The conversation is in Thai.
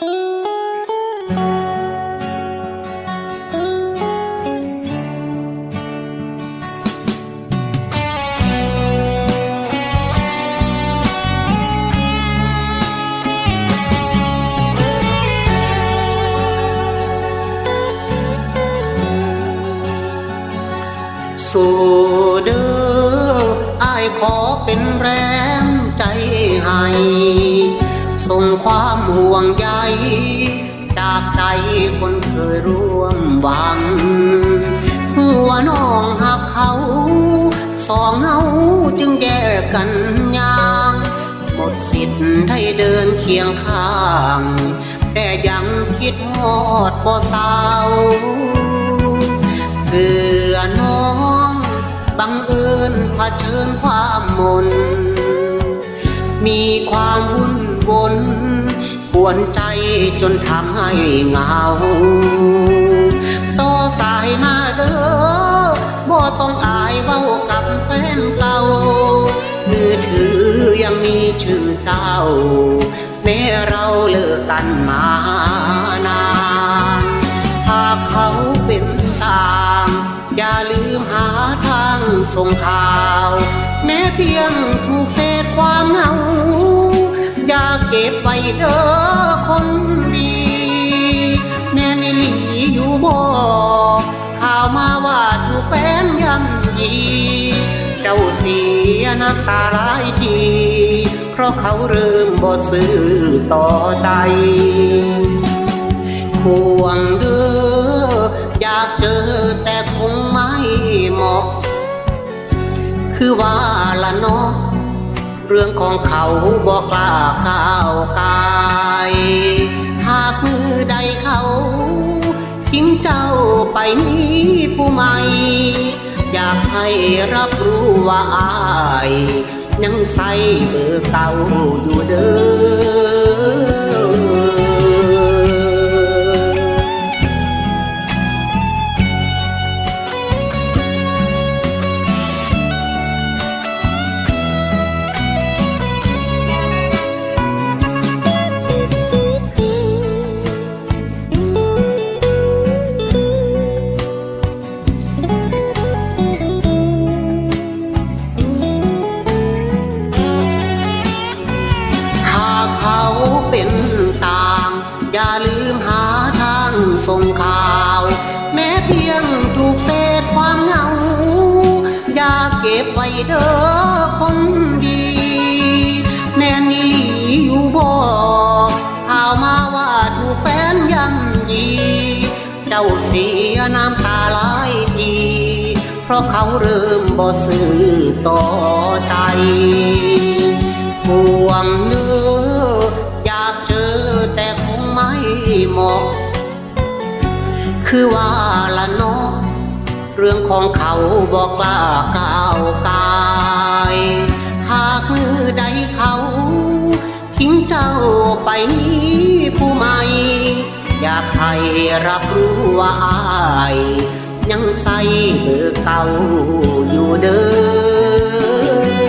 สู่เด้ออายขอเป็นแรงใจให้ ส่งความห่วงใยจากใจคนเคยร่วมหวังหัวน้องหักเขา สองเฮาจึงแยกกันยางหมดสิทธิ์ให้เดินเคียงข้าง แต่ยังคิดฮอดบ่เศร้าเพื่อน้องบังเอิญเผชิญความมน มีความวุ่น นปวนใจจนทำให้เหงาต่อสายมาเด้อบ่ต้องอายเว้ากับแฟนเก่ามือถือยังมีชื่อเจ้า แม้เราเลิกกันมานานหากเขาเป็นตามอย่าลืมหาทางส่งข่าว แม้เพียงถูกเศษความเหงาาเก็บไว้เด้อคนดี แม่ไม่หลีอยู่บ่ข่าวมาว่าถูกแฟนย่ำยี เจ้าเสียน้ำตาหลายทีเพราะเขาเริ่มบ่ซื้อต่อใจห่วงเด้ออยากเจอแต่คงไม่เหมาะ คือว่าละเนาะ เรื่องของเขาบอกกล้าก้าวกายหากมือใดเขาทิ้งเจ้าไปนี้ผู้ใหม่ อยากให้รับรู้ว่าอายยังใส่เบอร์เก่าอยู่เด้อ ส่งข่าว แม้เพียงถูกเศษความเหงา อย่าเก็บไว้เด้อคนดี แม่นอีหลีอยู่บ่ข่าวมาว่าถูกแฟนย่ำยี เจ้าเสียน้ำตาหลายที เพราะเขาเริ่มบ่ซื้อต่อใจห่วงเคือว่าละนาะเรื่องของเขาบอกกล้าก้าวกาย หากมือใดเขา ทิ้งเจ้าไปนี้ผู้ใหม่อยากให้รับรู้ว่าอายยังใส่เบอร์เก่าอยู่เด้อ